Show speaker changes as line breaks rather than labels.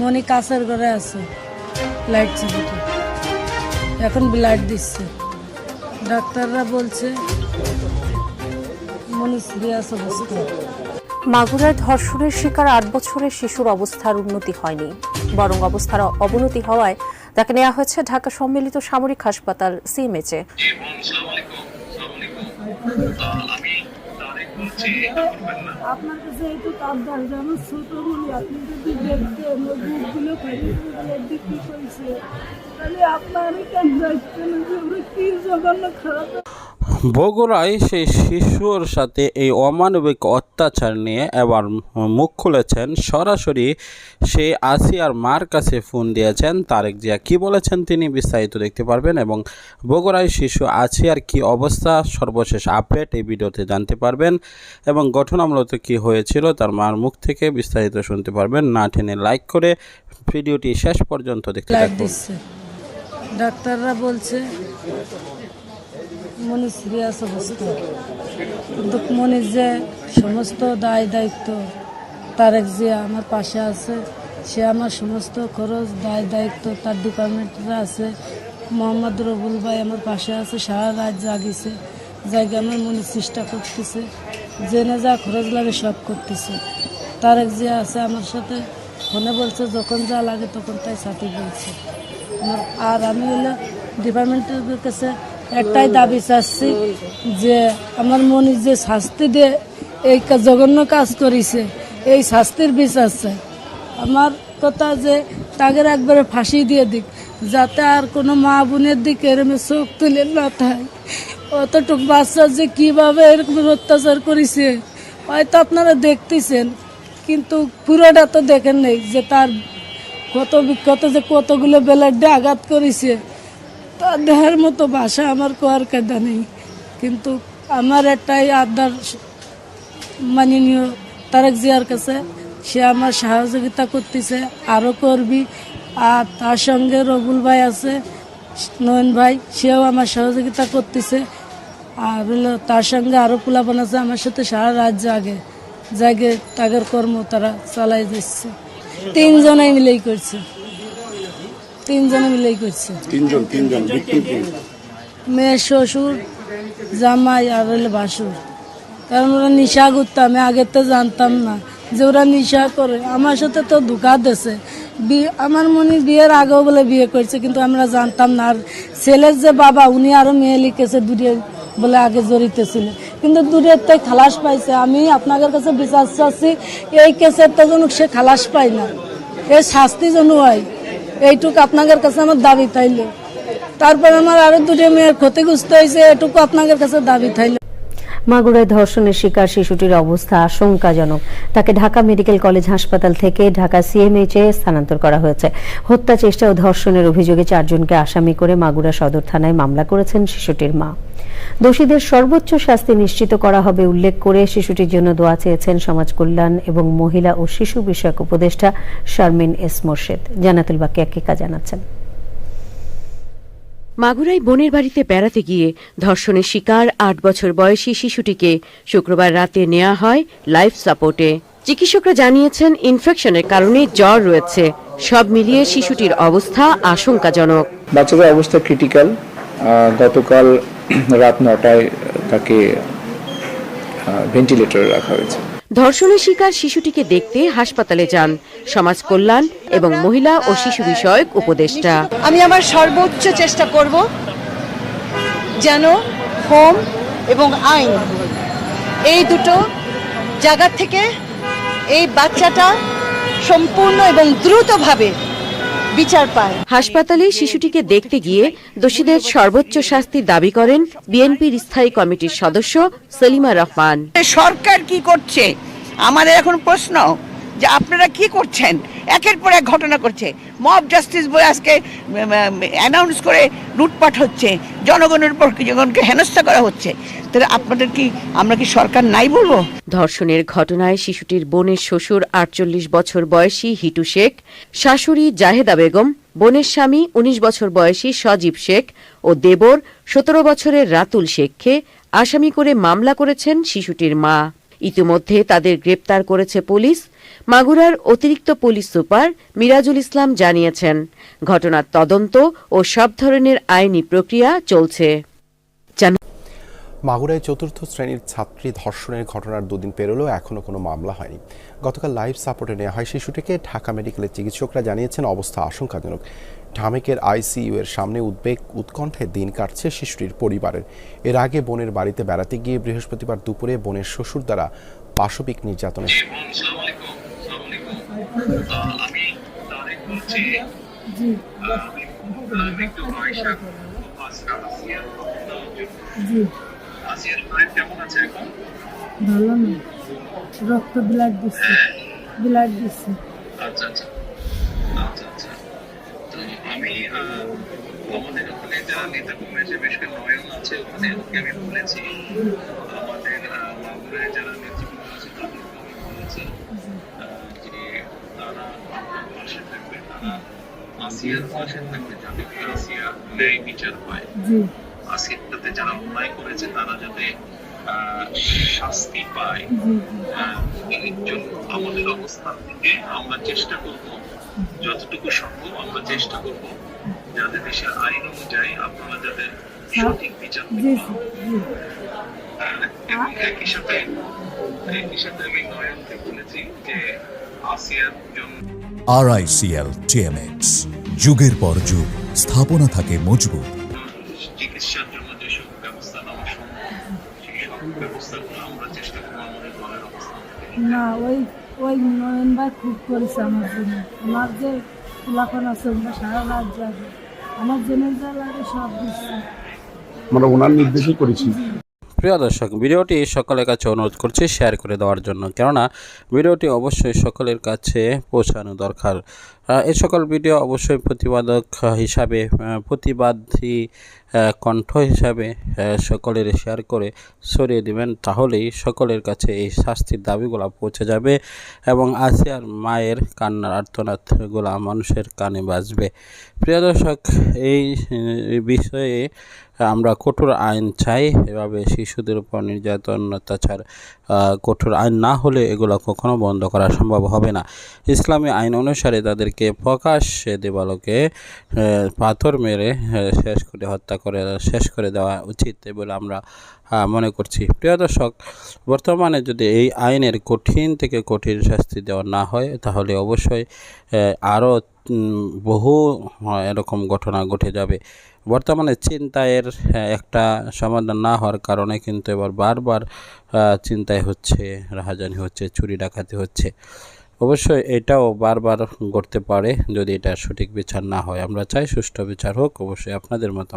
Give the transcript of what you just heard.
মনি কাছের ঘরে আছে। লাইট চিবিতে এখন ব্লাড দিচ্ছে। ডাক্তাররা বলছে মনি সিরিয়াস অবস্থা।
মাগুরায় ধর্ষণের শিকার আট বছরের শিশুর অবস্থার উন্নতি হয়নি। বরং অবস্থার অবনতি হওয়ায় তাকে নেওয়া হয়েছে ঢাকা সম্মিলিত সামরিক হাসপাতাল সিএমএচে
আপনার কাছে একটু যেমন ছোট বলি আপনি যদি দেখতেন ওই বুকগুলো বিক্রি তাহলে আপনার কেন দায়িত্ব যে ওরা কি জঘন্য খারাপ
বগুড়ায় সেই শিশুর সাথে এই অমানবিক অত্যাচার নিয়ে এবার মুখ খুলেছেন সরাসরি সেই আসিয়ার মার কাছে ফোন দিয়েছেন তারেক জিয়া। কি বলেছেন তিনি বিস্তারিত দেখতে পারবেন এবং বগুড়ায় শিশু আসিয়ার কি অবস্থা? সর্বশেষ আপডেট এই ভিডিওতে জানতে পারবেন এবং ঘটনামূলত কি হয়েছিল তার মার মুখ থেকে বিস্তারিত শুনতে পারবেন। না টেনে লাইক করে ভিডিওটি শেষ পর্যন্ত দেখতে থাকুন।
ডাক্তাররা বলছে মনি সিরিয়াস অবস্থা। কিন্তু মনির যে সমস্ত দায় দায়িত্ব তারেক জিয়া আমার পাশে আছে, সে আমার সমস্ত খরচ, দায় দায়িত্ব তার ডিপার্টমেন্টরা আছে, মোহাম্মদ রবুল ভাই আমার পাশে আছে, সারা রাত জাগিছে জায়গা আমার মনে চেষ্টা করতেছে, জেনে যা খরচ লাগে সব করতেছে। তারেক জিয়া আছে আমার সাথে, ফোনে বলছে, যখন যা লাগে তখন তাই সাথে বলছে। আর আমি হলো ডিপার্টমেন্টের কাছে একটাই দাবি চাচ্ছি যে আমার মনে যে শাস্তি দিয়ে এই জঘন্য কাজ করেছে, এই শাস্তির বিচার আমার কথা যে তাদের একবারে ফাঁসি দিয়ে দিক, যাতে আর কোনো মা বোনের দিকে এরম চোখ তুলে না থাকে। অতটুক বাচ্চা যে কীভাবে এরকম অত্যাচার করেছে, হয়তো আপনারা দেখতেছেন, কিন্তু পুরোটা তো দেখেন নেই যে তার কত বিক্ষত যে কতগুলো বেলাডে আঘাত করেছে। দেহের মতো ভাষা আমার কোয়ার কায়দা নেই। কিন্তু আমার একটাই আবদার মাননীয় তারেক জিয়ার কাছে, সে আমার সহযোগিতা করতেছে আরও করবি। আর তার সঙ্গে রবুল ভাই আছে, নয়ন ভাই, সেও আমার সহযোগিতা করতেছে। আর হলো তার সঙ্গে আরও পোলাপন আছে, আমার সাথে সারা রাত জাগে। জাগে তাদের কর্ম তারা চালাই দিচ্ছে। তিনজনে মিলেই করছে। তিনজনে মিলেই করছে।
তিনজন তিনজন victim কে?
মেয়ে শ্বশুর জামাই আর হলো ভাসুর। কারণ ওরা নিশা করতো আমি আগে তো জানতাম না যে ওরা নিশা করে। আমার সাথে তো ধোকা বি- আমার মনে বিয়ের আগেও বলে বিয়ে করছে কিন্তু আমরা জানতাম না। আর ছেলের যে বাবা উনি আরও মেয়ে লিখেছে দূরে বলে আগে জড়িত ছিল। কিন্তু দূরের তো খালাস পাইছে। আমি আপনাদের কাছে বিশ্বাস চাচ্ছি এই কেসের তো যেন সে খালাস পায় না। এই শাস্তি যেন হয়। এইটুকু আপনাদের কাছে আমার দাবি থাইলো। তারপর আমার আরও দুটো মেয়ের ক্ষতিগ্রস্ত হয়েছে, এটুকু আপনাদের কাছে দাবি থাইলো।
মাগুরায় ধর্ষণের শিকার শিশুটির অবস্থা আশঙ্কাজনক। তাকে ঢাকা মেডিকেল কলেজ হাসপাতাল থেকে ঢাকা সিএমএইচ এ স্থানান্তর করা হয়েছে। হত্যা চেষ্টা ও ধর্ষণের অভিযোগে চারজনকে আসামি করে মাগুরা সদর থানায় মামলা করেছেন শিশুটির মা। দোষীদের সর্বোচ্চ শাস্তি নিশ্চিত করা হবে উল্লেখ করে শিশুটির জন্য দোয়া চেয়েছেন সমাজ কল্যাণ এবং মহিলা ও শিশু বিষয়ক উপদেষ্টা শারমিন এস মোর্শেদ। জানাতুল বাকি একা জানাচ্ছেন।
মাগুরাই বোনের বাড়িতে বেড়াতে গিয়ে ধর্ষণের শিকার আট বছর বয়সী শিশুটিকে শুক্রবার রাতে নেওয়া হয় লাইফ সাপোর্টে। চিকিৎসকরা জানিয়েছেন ইনফেকশনের কারণে জ্বর রয়েছে। সব মিলিয়ে শিশুটির অবস্থা আশঙ্কাজনক।
বাচ্চাদের অবস্থা ক্রিটিক্যাল। গতকাল রাত নটায় তাকে ভেন্টিলেটরে রাখা হয়েছে।
ধর্ষণের শিকার শিশুটিকে দেখতে হাসপাতালে যান। সমাজ কল্যাণ এবং মহিলা ও শিশু বিষয়ক উপদেষ্টা।
আমি আমার সর্বোচ্চ চেষ্টা করব যেন হোম এবং আইন এই দুটো জায়গা থেকে এই বাচ্চাটা সম্পূর্ণ এবং দ্রুতভাবে বিচার পায়।
হাসপাতালে শিশুটিকে দেখতে গিয়ে দোষীদের সর্বোচ্চ শাস্তির দাবি করেন বিএনপির স্থায়ী কমিটির সদস্য সলিমা রহমান।
সরকার কি করছে? আমাদের এখন প্রশ্ন যে আপনারা কি করছেন? একের পর এক ঘটনা করছে মব জাস্টিস বলে আজকে অ্যানাউন্স করে লুটপাট হচ্ছে। জনগণের উপর জনগণকে হেনস্থা করা হচ্ছে। তাহলে আপনাদের কি, আমরা কি সরকার নাই বলব?
ধর্ষণের ঘটনায় শিশুটির বোনের শ্বশুর আটচল্লিশ বছর বয়সী হিটু শেখ, শাশুড়ি জাহেদা বেগম, বোনের স্বামী ১৯ বছর বয়সী সজীব শেখ ও দেবর সতেরো বছরের রাতুল শেখকে আসামি করে মামলা করেছেন শিশুটির মা। ইতিমধ্যে তাদের গ্রেপ্তার করেছে পুলিশ। মাগুরার অতিরিক্ত পুলিশ সুপার মিরাজুল ইসলাম জানিয়েছেন, ঘটনার তদন্ত ও সব ধরনের আইনি প্রক্রিয়া চলছে।
মাগুরায় চতুর্থ শ্রেণির ছাত্রী ধর্ষণের ঘটনার দুদিন পেরোলেও এখনও কোনো মামলা হয়নি। গতকাল লাইফ সাপোর্টে নেওয়া হয় শিশুটিকে। ঢাকা মেডিকেলের চিকিৎসকরা জানিয়েছেন, অবস্থা আশঙ্কাজনক। ঢামেকের আইসিইউ এর সামনে উদ্বেগ উৎকণ্ঠায় দিন কাটছে শিশুটির পরিবারের। এর আগে বোনের বাড়িতে বেড়াতে গিয়ে বৃহস্পতিবার দুপুরে বোনের শ্বশুর দ্বারা পাশবিক
এখন?
ভালো রক্ত ব্লাড দিচ্ছে ব্লাড দিচ্ছে।
আচ্ছা আচ্ছা। আমি আমাদের ওখানে যারা নেতা কংগ্রেসের বেশ কিছু নয়ন আছে ওখানে আমি বলেছি। আমাদের আহ, যারা নেতৃবৃন্দ আছে তাদেরকে আমি বলেছি যে তারা পাশে থাকবে তারা আসিয়ার পাশে থাকবে যাতে আসিয়া ন্যায় বিচার পায় আসিয়াতে যারা অন্যায় করেছে তারা যাতে আহ, শাস্তি পায়। আমাদের অবস্থান থেকে আমরা চেষ্টা করব যতটুকু সম্ভব আমরা চেষ্টা করব যাতে দেশের আইন অনুযায়ী আপনারা যাতে সঠিক বিচার হ্যাঁ, এবং একই সাথে একই সাথে আমি নয়নকে বলেছি যে আসিয়ার জন্য
আরআইসিএল টিএমএক্স যুগের পর যুগ স্থাপনা থাকে মজবুত।
চিকিৎসার জন্য যেসব ব্যবস্থা নেওয়া সম্ভব সেই সব ব্যবস্থাগুলো আমরা চেষ্টা করব আমাদের দলের অবস্থান
না ওই ওই নয়ন ভাই খুব করেছে আমার জন্য। আমার যে ফুলাফান আছে ওগুলো সারা রাত যাবে আমার জন্য যা লাগে সব দিচ্ছে।
আমরা ওনার নির্দেশই করেছি।
প্রিয় দর্শক ভিডিওটি সকলের কাছে অনুরোধ করছি শেয়ার করে দেওয়ার জন্য। কেননা ভিডিওটি অবশ্যই সকলের কাছে পৌঁছানো দরকার। এই সকল ভিডিও অবশ্যই প্রতিবাদক হিসাবে প্রতিবাদী কণ্ঠ হিসাবে সকলের শেয়ার করে সরিয়ে দিবেন, তাহলেই সকলের কাছে এই শাস্তির দাবিগুলো পৌঁছে যাবে এবং আসিয়ার মায়ের কান্নার আর্তনাদগুলো মানুষের কানে বাজবে। প্রিয় দর্শক, এই বিষয়ে আমরা কঠোর আইন চাই, এভাবে শিশুদের উপর নির্যাতন, অত্যাচার কঠোর আইন না হলে এগুলো কখনো বন্ধ করা সম্ভব হবে না। ইসলামী আইন অনুসারে তাদেরকে প্রকাশ্যে দেবালোকে পাথর মেরে শেষ করে হত্যা করে, শেষ করে দেওয়া উচিত বলে আমরা মনে করছি। প্রিয় দর্শক, বর্তমানে যদি এই আইনের কঠিন থেকে কঠিন শাস্তি দেওয়া না হয়, তাহলে অবশ্যই আরও বহু এরকম ঘটনা ঘটে যাবে। বর্তমানে চিন্তায়ের একটা সমাধান না হওয়ার কারণে কিন্তু এবার বারবার চিন্তায় হচ্ছে, রাহাজানি হচ্ছে, চুরি ডাকাতি হচ্ছে। অবশ্যই এটাও বারবার ঘটতে পারে যদি এটা সঠিক বিচার না হয়। আমরা চাই সুষ্ঠু বিচার হোক, অবশ্যই আপনাদের মতামত।